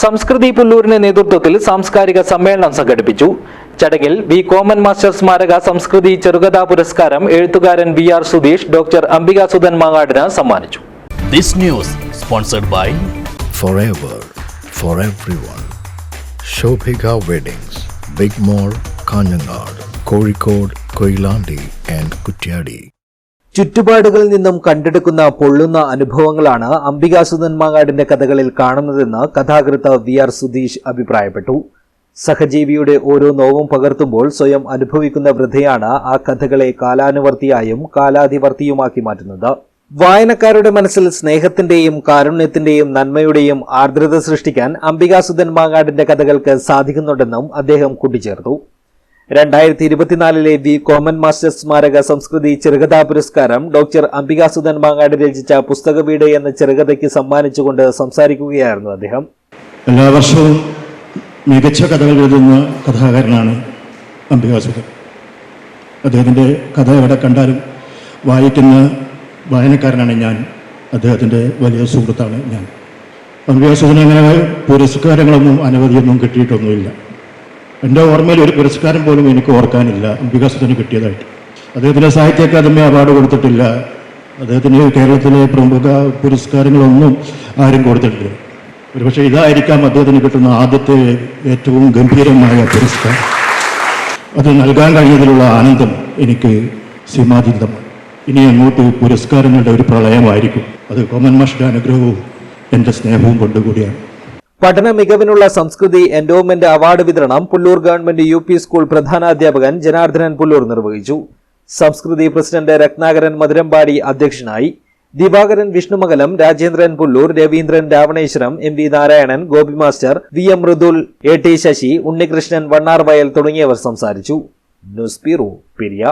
സംസ്കൃതി പുല്ലൂരിന്റെ നേതൃത്വത്തിൽ സാംസ്കാരിക സമ്മേളനം സംഘടിപ്പിച്ചു. ചടങ്ങിൽ വി കോമൻ മാസ്റ്റർ സ്മാരക സംസ്കൃതി ചെറുകഥാ പുരസ്കാരം എഴുത്തുകാരൻ V R Sudheesh doctor Ambikasudhan മാങ്ങാടിന് സമ്മാനിച്ചു. This news sponsored by forever for everyone weddings big mall Kanhangad Kozhikode Koyilandy and Kutyadi. ചുറ്റുപാടുകളിൽ നിന്നും കണ്ടെടുക്കുന്ന പൊള്ളുന്ന അനുഭവങ്ങളാണ് അംബികാസുദൻ മാങ്ങാടിന്റെ കഥകളിൽ കാണുന്നതെന്ന് കഥാകൃത്ത് വി ആർ സുധീഷ് അഭിപ്രായപ്പെട്ടു. സഹജീവിയുടെ ഓരോ നോവും പകർത്തുമ്പോൾ സ്വയം അനുഭവിക്കുന്ന വൃദ്ധയാണ് ആ കഥകളെ കാലാനുവർത്തിയായും കാലാധിവർത്തിയുമാക്കി മാറ്റുന്നത്. വായനക്കാരുടെ മനസ്സിൽ സ്നേഹത്തിന്റെയും കാരുണ്യത്തിന്റെയും നന്മയുടെയും ആർദ്രത സൃഷ്ടിക്കാൻ അംബികാസുധൻ മാങ്ങാടിന്റെ കഥകൾക്ക് സാധിക്കുന്നുണ്ടെന്നും അദ്ദേഹം കൂട്ടിച്ചേർത്തു. രണ്ടായിരത്തി ഇരുപത്തിനാലിലെ ദി കോമൺ മാസ്റ്റേഴ്സ് സ്മാരക സംസ്കൃതി ചെറുകഥാ പുരസ്കാരം ഡോക്ടർ അംബികാസുധൻ മാങ്ങാട് രചിച്ച പുസ്തകവീട് എന്ന ചെറുകഥയ്ക്ക് സമ്മാനിച്ചുകൊണ്ട് സംസാരിക്കുകയായിരുന്നു അദ്ദേഹം. എല്ലാ വർഷവും മികച്ച കഥകൾ എഴുതുന്ന കഥാകാരനാണ് അംബികാസുധൻ അദ്ദേഹത്തിന്റെ കഥ എവിടെ കണ്ടാലും വായിക്കുന്ന വായനക്കാരനാണ് ഞാൻ. അദ്ദേഹത്തിന്റെ വലിയ സുഹൃത്താണ് ഞാൻ. അംബികാസുധൻ അങ്ങനെ പുരസ്കാരങ്ങളൊന്നും അനവധിയൊന്നും കിട്ടിയിട്ടൊന്നുമില്ല. എന്റെ ഓർമ്മയിൽ ഒരു പുരസ്കാരം പോലും എനിക്ക് ഓർക്കാനില്ല. വികാസത്തിന് കിട്ടിയതായിട്ട്. അദ്ദേഹത്തിന്റെ സാഹിത്യ അക്കാദമി അവാർഡ് കൊടുത്തിട്ടില്ല. അദ്ദേഹത്തിന് കേരളത്തിലെ പ്രമുഖ പുരസ്കാരങ്ങളൊന്നും ആരും കൊടുത്തിട്ടില്ല. ഒരുപക്ഷെ ഇതായിരിക്കാം അദ്ദേഹത്തിന് കിട്ടുന്ന ആദ്യത്തെ ഏറ്റവും ഗംഭീരമായ പുരസ്കാരം. അത് നൽകാൻ കഴിഞ്ഞതിലുള്ള ആനന്ദം എനിക്ക് സീമാതീതമാണ്. ഇനി അങ്ങോട്ട് പുരസ്കാരങ്ങളുടെ ഒരു പ്രളയമായിരിക്കും. അത് കോമൻ മാഷിന്റെ അനുഗ്രഹവും എന്റെ സ്നേഹവും കൊണ്ടുകൂടിയാണ്. പഠന മികവിനുള്ള സംസ്കൃതി എൻഡോമെന്റ് അവാർഡ് വിതരണം Pullur government U P school പ്രധാനാധ്യാപകൻ Janardhanan Pullur നിർവഹിച്ചു. സംസ്കൃതി പ്രസിഡന്റ് രത്നാകരൻ മധുരമ്പാടി അധ്യക്ഷനായി. Divakaran Vishnumakalam Rajendran Pullur Raveendran Ravaneswaram M V Narayanan Gopi master V M Mridul A T Sasi Unnikrishnan Vannar Vayal തുടങ്ങിയവർ സംസാരിച്ചു. News bureau Periya.